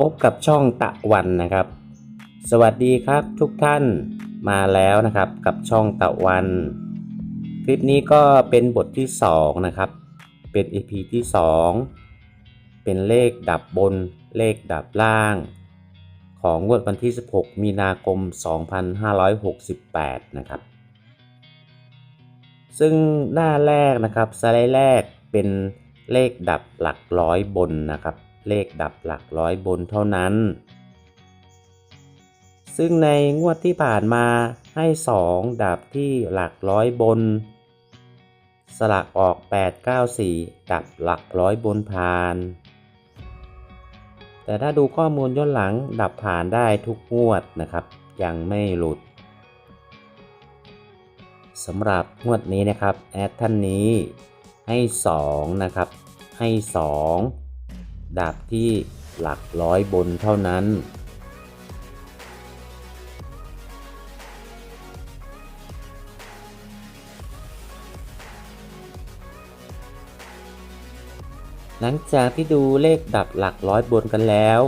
พบกับช่องตะวันนะครับ สวัสดีครับทุกท่านมาแล้วนะครับกับช่องตะวัน คลิปนี้ก็เป็นบทที่ 2 นะครับ เป็น EP ที่ 2 เป็นเลขดับบนเลขดับล่าง ของงวดวันที่ 16 มีนาคม 2568 นะครับ ซึ่งหน้าแรกนะครับสไลด์แรกเป็นเลขดับหลักร้อยบนนะครับ เลขดับหลักร้อยบนเท่านั้น ซึ่งในงวดที่ผ่านมาให้ 2 ดับที่หลักร้อยบน สลักออก 8 9 4 ดับหลักร้อยบนผ่าน แต่ถ้าดูข้อมูลย้อนหลังดับผ่านได้ทุกงวดนะครับ ยังไม่หลุดสำหรับงวดนี้นะครับแอดท่านนี้ให้ 2 นะครับ ให้ 2 ดับที่หลักร้อยบนเท่านั้น หลังจากที่ดูเลขดับหลักร้อยบนกันแล้ว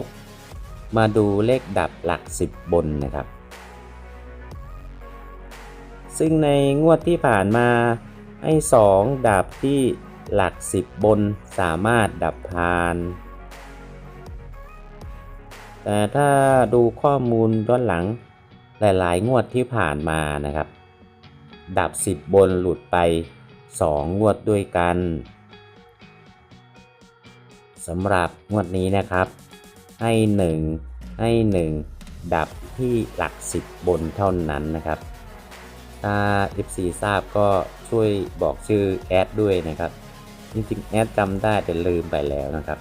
มาดูเลขดับหลักสิบบนนะครับ ซึ่งในงวดที่ผ่านมาให้ 2 ดับที่หลัก 10 บนสามารถดับผ่าน แต่ถ้าดูข้อมูลย้อนหลังหลาย ๆ งวดที่ผ่านมานะครับ ดับ 10 บนหลุดไป 2 งวดด้วยกันสำหรับงวดนี้นะครับ ให้ 1 ให้ 1 ดับที่หลัก 10 บนเท่านั้นนะครับ ถ้า FC ทราบก็ช่วยบอกชื่อแอดด้วยนะครับ จริงๆแอดจำได้แต่ลืมไปแล้วนะครับ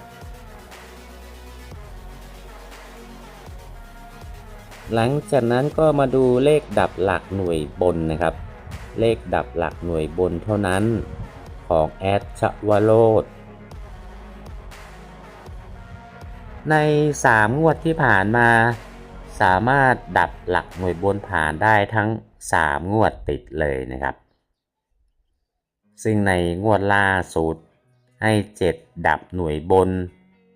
หลังจากนั้นก็มาดูเลขดับหลักหน่วยบนนะครับ เลขดับหลักหน่วยบนเท่านั้นของแอดชวโรดใน 3 งวดที่ผ่านมา สามารถดับหลักหน่วยบนผ่านได้ทั้ง 3 งวดติดเลยนะครับ ซึ่งในงวดล่าสุดให้ 7 ดับหน่วยบน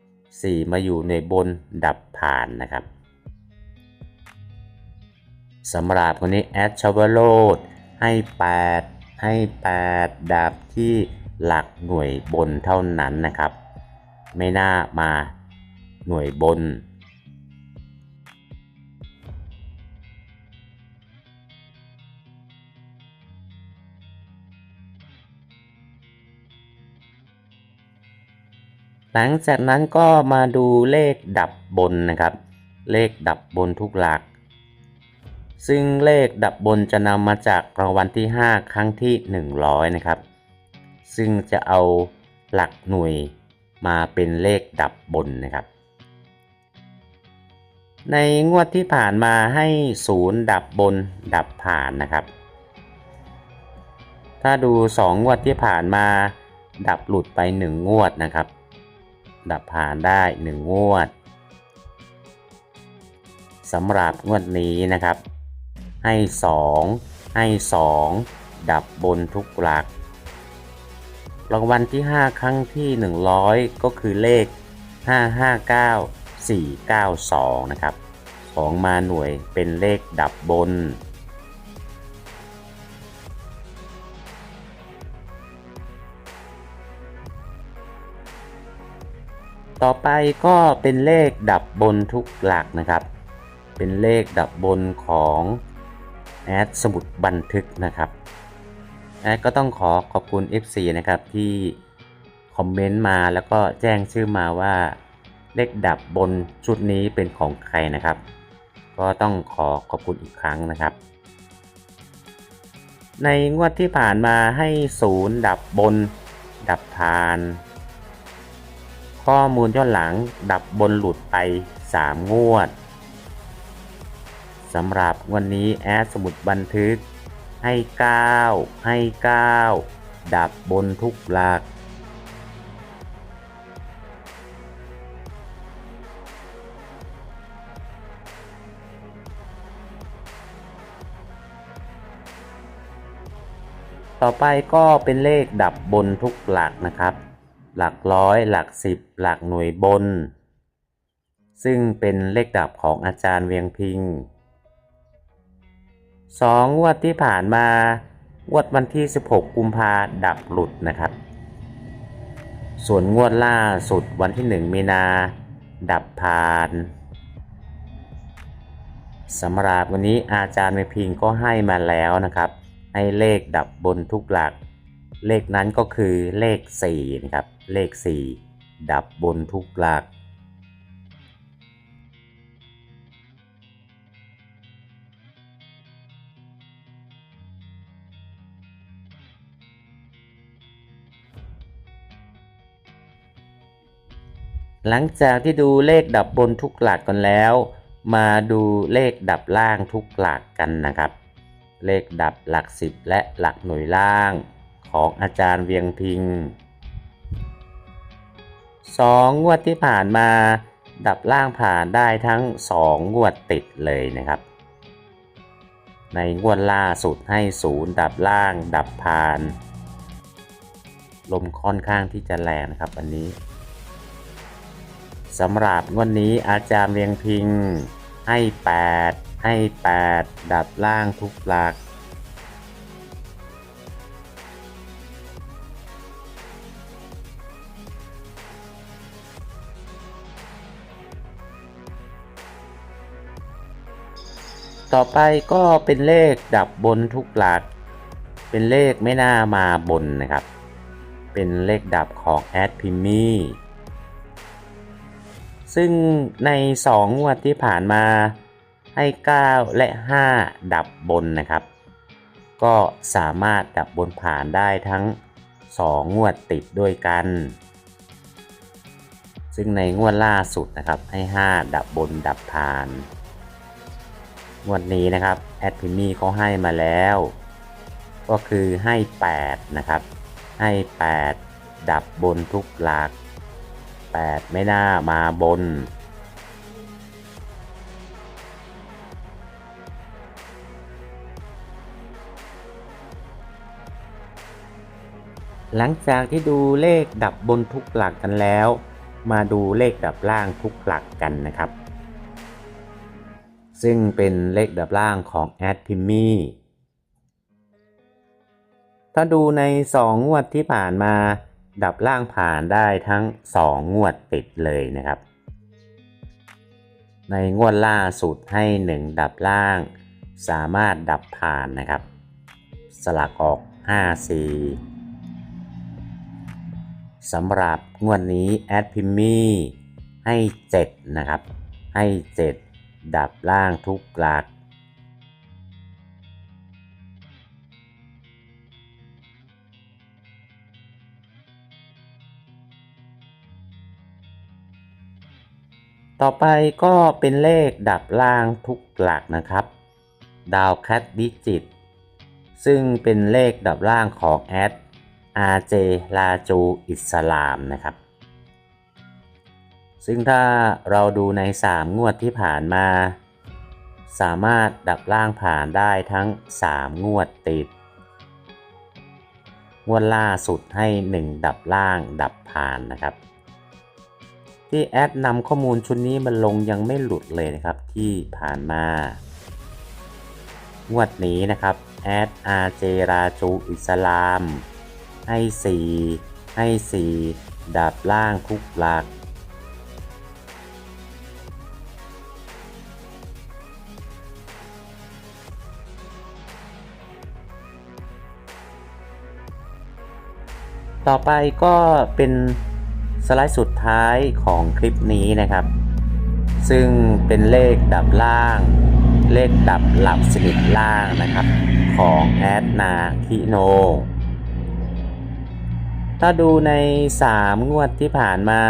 4 มาอยู่หน่วยบนดับผ่านนะครับ สำหรับคนนี้แอดชาวโรดให้ 8 ให้ 8ดับที่หลักหน่วยบนเท่านั้นนะครับ ไม่น่ามาหน่วยบน หลังจากนั้นก็มาดูเลขดับบนนะครับ เลขดับบนทุกหลัก ซึ่งเลขดับบนจะนำมาจากรางวัลที่ 5 ครั้งที่ 100 นะครับ ซึ่งจะเอาหลักหน่วยมาเป็นเลขดับบนนะครับ ในงวดที่ผ่านมาให้ศูนย์ดับบนดับผ่านนะครับ ถ้าดู 2 งวดที่ผ่านมา ดับหลุดไป 1 งวดนะครับ ดับผ่านได้ 1 งวดสำหรับงวดนี้นะครับ ให้2ให้2ดับบนทุกหลัก รางวัลที่ 5 ครั้งที่ 100 ก็คือเลข 559 492 นะครับของมาหน่วยเป็นเลขดับบน ต่อไปก็เป็นเลขดับบนทุกหลักนะครับ เป็นเลขดับบนของ แอดสมุดบันทึกนะครับแอดก็ต้องขอขอบคุณ FC นะครับที่คอมเมนต์มาแล้วก็แจ้งชื่อมาว่าเลขดับบนชุดนี้เป็นของใครนะครับ ก็ต้องขอขอบคุณอีกครั้งนะครับ ในงวดที่ผ่านมาให้ศูนย์ดับบน ดับผ่าน ข้อมูลย้อนหลังดับบนหลุดไป 3 งวด สำหรับวันนี้แอดสมุดบันทึก ให้ 9 ให้ 9 ดับบนทุกหลัก ต่อไปก็เป็นเลขดับบนทุกหลักนะครับ หลักร้อยหลักสิบหลักหน่วยบน ซึ่งเป็นเลขดับของอาจารย์เวียงพิง สองงวดที่ผ่านมางวดวันที่ 16 กุมภาดับหลุดนะครับ ส่วนงวดล่าสุดวันที่ 1 มีนาดับผ่านสำหรับวันนี้อาจารย์เวียงพิงก็ให้มาแล้วนะครับ ให้เลขดับบนทุกหลัก เลขนั้นก็คือเลข4นะครับเลข 4 ดับบนทุกหลัก หลังจากที่ดูเลขดับบนทุกหลักกันแล้ว มาดูเลขดับล่างทุกหลักกันนะครับ เลขดับหลักสิบและหลักหน่วยล่างของอาจารย์เวียงพิงสองงวดที่ผ่านมาดับล่างผ่านได้ทั้งสองงวดติดเลยนะครับ ในงวดล่าสุดให้ศูนย์ดับล่างดับผ่าน ลมค่อนข้างที่จะแรงนะครับอันนี้ สำหรับวดนนี้อาจารย์เวียงพิง ให้ 8 ให้ 8 ดับล่างทุกหลัก ต่อไปก็เป็นเลขดับบนทุกหลัก เป็นเลขไม่น่ามาบนนะครับ เป็นเลขดับของแอดพิมมี่ ซึ่งใน2งวดที่ผ่านมาให้ 9 และ 5 ดับบนนะครับ ก็สามารถดับบนผ่านได้ทั้ง 2 งวดติดด้วยกัน ซึ่งในงวดล่าสุดนะครับให้ 5 ดับบนดับผ่าน งวดนี้นะครับแอดพิมมี่เขาให้มาแล้ว ก็คือให้ 8 นะครับ ให้ 8 ดับบนทุกหลัก 8 ไม่น่ามาบน หลังจากที่ดูเลขดับบนทุกหลักกันแล้ว มาดูเลขดับล่างทุกหลักกันนะครับ ซึ่งเป็นเลขดับล่างของแอดพิมมี่ถ้าดูใน2งวดที่ผ่านมา ดับล่างผ่านได้ทั้ง 2 งวดติดเลยนะครับ ในงวดล่าสุดให้ 1 ดับล่าง สามารถดับผ่านนะครับ สลักออก 5 4สำหรับงวดนี้แอดพิมมี่ให้ 7 นะครับ ให้ 7 ดับล่างทุกหลัก ต่อไปก็เป็นเลขดับล่างทุกหลักนะครับ ดาวแคทดิจิต ซึ่งเป็นเลขดับล่างของแอด RJ ลาจูอิสลามนะครับ ซึ่งถ้าเราดูใน 3 งวดที่ผ่านมา สามารถดับล่างผ่านได้ทั้ง 3 งวดติด งวดล่าสุดให้ 1 ดับล่างดับผ่านนะครับ ที่แอดนำข้อมูลชุดนี้มันลงยังไม่หลุดเลยนะครับที่ผ่านมางวดนี้นะครับแอดอาเจราจูอิสลาม ให้ 4 ให้ 4 ดับล่างทุกหลัก ต่อไปก็เป็น ไลด์สุดท้ายของคลิปนี้นะครับ ซึ่งเป็นเลขดับล่าง เลขดับหลับสนิทล่างนะครับ ของแอดนาคิโน ถ้าดูใน 3 งวดที่ผ่านมา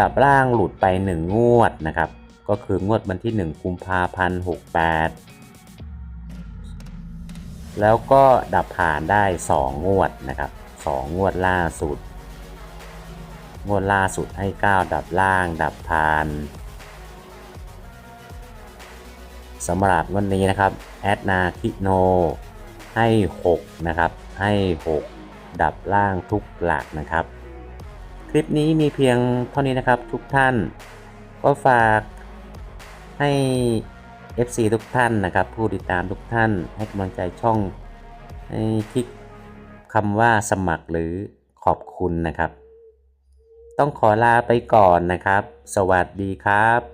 ดับล่างหลุดไป 1 งวดนะครับ ก็คืองวดวันที่ 1 กุมภาพันธ์68 แล้วก็ดับผ่านได้ 2 งวดนะครับ 2 งวดล่าสุด งวดล่าสุดให้ 9 ดับล่างดับพานสำหรับวันนี้นะครับแอดนาคิโนให้ 6 นะครับ ให้ 6 ดับล่างทุกหลักนะครับ คลิปนี้มีเพียงเท่านี้นะครับทุกท่าน ก็ฝากให้ FC ทุกท่านนะครับ ผู้ติดตามทุกท่านให้กำลังใจช่องให้คลิกคำว่าสมัครหรือขอบคุณนะครับ ต้องขอลาไปก่อนนะครับ สวัสดีครับ